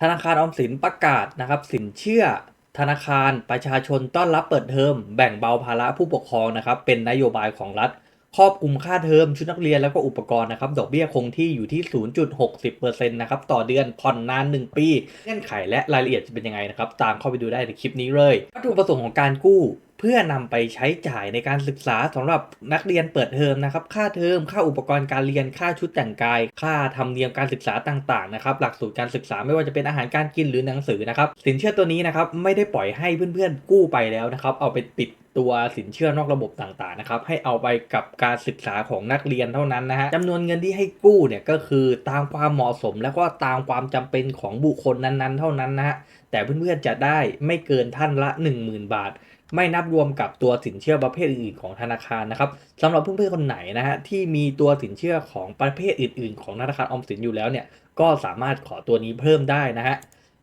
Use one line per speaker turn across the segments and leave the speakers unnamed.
ธนาคารออมสินประกาศนะครับสินเชื่อธนาคารประชาชนต้อนรับเปิดเทอมแบ่งเบาภาระผู้ปกครองนะครับเป็นนโยบายของรัฐ ครอบคลุมค่าเทอมชุดนักเรียนแล้วก็อุปกรณ์นะครับดอกเบี้ยคงที่อยู่ที่ 0.60%นะครับต่อเดือนผ่อนนาน 1 ปี เงื่อนไขและรายละเอียดจะเป็นยังไงนะครับตามเข้าไปดูได้ในคลิปนี้เลยวัตถุประสงค์ของการกู้ เพื่อนำไปใช้จ่ายในการศึกษาสำหรับนักเรียนเปิดเทอมนะครับ ค่าเทอม ค่าอุปกรณ์การเรียน ค่าชุดแต่งกาย ค่าธรรมเนียมการศึกษาต่างๆนะครับ หลักสูตรการศึกษาไม่ว่าจะเป็นอาหารการกินหรือหนังสือนะครับ สินเชื่อตัวนี้นะครับไม่ได้ปล่อยให้เพื่อนๆกู้ไปแล้วนะครับ เอาไปติด ตัวสินเชื่อนอกระบบต่างๆนะครับให้เอาไปกับการศึกษาของนักเรียนเท่านั้นนะฮะจำนวนเงินที่ให้กู้เนี่ยก็คือตามความเหมาะสม แล้วก็ตามความจำเป็นของบุคคลนั้นๆ เท่านั้นนะฮะแต่เพื่อนๆจะได้ไม่เกินท่านละ 10,000 บาท ไม่นับรวมกับตัวสินเชื่อประเภทอื่นๆของธนาคารนะครับสำหรับเพื่อนๆคนไหนนะฮะที่มีตัวสินเชื่อของประเภทอื่น ๆ ของธนาคารออมสินอยู่แล้วเนี่ยก็สามารถขอตัวนี้เพิ่มได้นะฮะ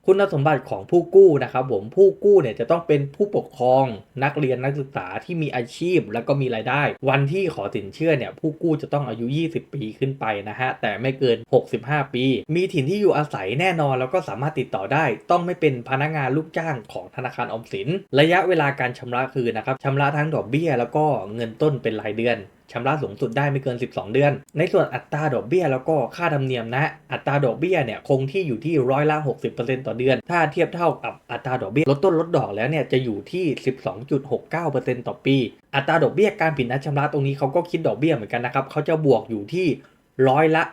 คุณสมบัติของผู้กู้นะครับผมผู้กู้เนี่ยจะต้องเป็นผู้ปกครองนักเรียนนักศึกษาที่มีอาชีพ แล้วก็มีรายได้ วันที่ขอสินเชื่อเนี่ยผู้กู้จะต้องอายุ 20 ปีขึ้นไปนะฮะแต่ไม่เกิน 65 ปี มีถิ่นที่อยู่อาศัยแน่นอน แล้วก็สามารถติดต่อได้ ต้องไม่เป็นพนักงานลูกจ้างของธนาคารออมสิน ระยะเวลาการชำระคือนะครับชำระทั้งดอกเบี้ย แล้วก็เงินต้นเป็นรายเดือน ชำระสูงสุดได้ไม่เกิน 12 เดือน ในส่วนอัตราดอกเบี้ยแล้วก็ค่าธรรมเนียมนะ อัตราดอกเบี้ยเนี่ยคงที่อยู่ที่ร้อยละ 60%ต่อเดือน ถ้าเทียบเท่ากับอัตราดอกเบี้ยลดต้นลดดอกแล้วเนี่ยจะอยู่ที่ 12.69%ต่อปี อัตราดอกเบี้ยการผิดนัดชำระตรงนี้เขาก็คิดดอกเบี้ยเหมือนกันนะครับเขาจะบวกอยู่ที่ร้อยละ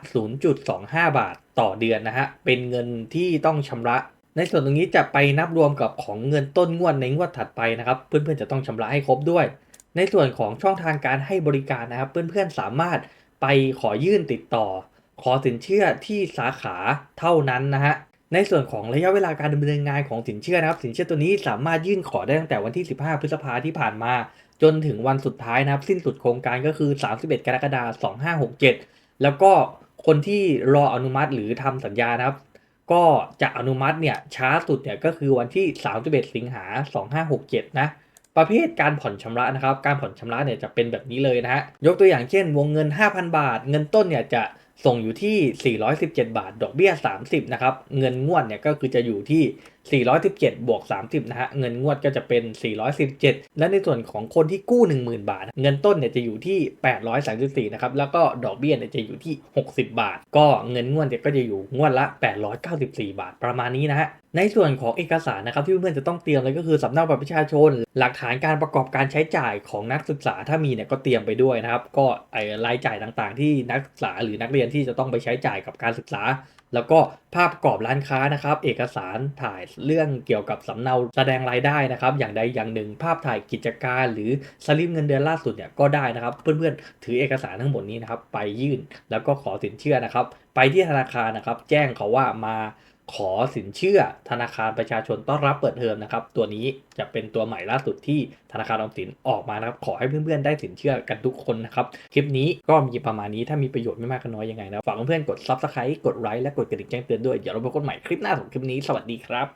0.25 บาทต่อเดือนนะฮะ เป็นเงินที่ต้องชำระ ในส่วนตรงนี้จะไปนับรวมกับของเงินต้นงวดในงวดถัดไปนะครับ เพื่อนๆจะต้องชำระให้ครบด้วย ในส่วนของช่องทางการให้บริการนะครับ เพื่อนๆสามารถไปขอยื่นติดต่อ ขอสินเชื่อที่สาขาเท่านั้นนะฮะในส่วนของระยะเวลาการดำเนินงานของสินเชื่อนะครับ สินเชื่อตัวนี้สามารถยื่นขอได้ตั้งแต่วันที่ 15 พฤษภาที่ผ่านมา จนถึงวันสุดท้ายนะครับ สิ้นสุดโครงการก็คือ 31 กรกฎาคม 2567 แล้วก็คนที่รออนุมัติหรือทำสัญญานะครับ ก็จะอนุมัติเนี่ยช้าสุดเนี่ยก็คือวันที่ 31 สิงหา 2567 นะ ประเภทการผ่อนชำระนะครับ การผ่อนชำระเนี่ยจะเป็นแบบนี้เลยนะฮะ ยกตัวอย่างเช่น วงเงิน 5,000 บาท เงินต้นเนี่ยจะส่งอยู่ที่ 417 บาท ดอกเบี้ย 30 นะครับ เงินงวดเนี่ยก็คือจะอยู่ที่ 417 บวก 30 นะฮะ เงินงวดก็จะเป็น 417 และในส่วนของคนที่กู้ 10,000 บาท เงินต้นเนี่ยจะอยู่ที่ 834 นะครับ แล้วก็ดอกเบี้ยเนี่ยจะอยู่ที่ 60 บาท ก็เงินงวดเนี่ยก็จะอยู่งวดละ 894 บาท ประมาณนี้นะฮะในส่วนของเอกสารนะครับที่เพื่อนๆจะต้องเตรียมเลยก็คือสำเนาบัตรประชาชน หลักฐานการประกอบการใช้จ่ายของนักศึกษาถ้ามีเนี่ยก็เตรียมไปด้วยนะครับ ก็รายจ่ายต่างๆ ที่นักศึกษาหรือนักเรียนที่จะต้องไปใช้จ่ายกับการศึกษา แล้วก็ภาพประกอบร้านค้านะครับ เอกสารถ่ายเรื่องเกี่ยวกับสำเนาแสดงรายได้นะครับ อย่างใดอย่างหนึ่ง ภาพถ่ายกิจการหรือสลิปเงินเดือนล่าสุดเนี่ยก็ได้นะครับ เพื่อนๆ ถือเอกสารทั้งหมดนี้นะครับ ไปยื่นแล้วก็ขอสินเชื่อนะครับ ไปที่ธนาคารนะครับ แจ้งเขาว่ามา ขอสินเชื่อธนาคารประชาชนต้อนรับเปิดเทอมนะครับ ตัวนี้จะเป็นตัวใหม่ล่าสุดที่ธนาคารออมสินออกมานะครับ ขอให้เพื่อนๆได้สินเชื่อกันทุกคนนะครับ คลิปนี้ก็มีประมาณนี้ถ้ามีประโยชน์ไม่มากก็น้อยยังไงนะ ฝากเพื่อนๆกด subscribe กดไลค์และกดกระดิ่งแจ้งเตือนด้วย เดี๋ยวเราพบกันใหม่คลิปหน้าของคลิปนี้ สวัสดีครับ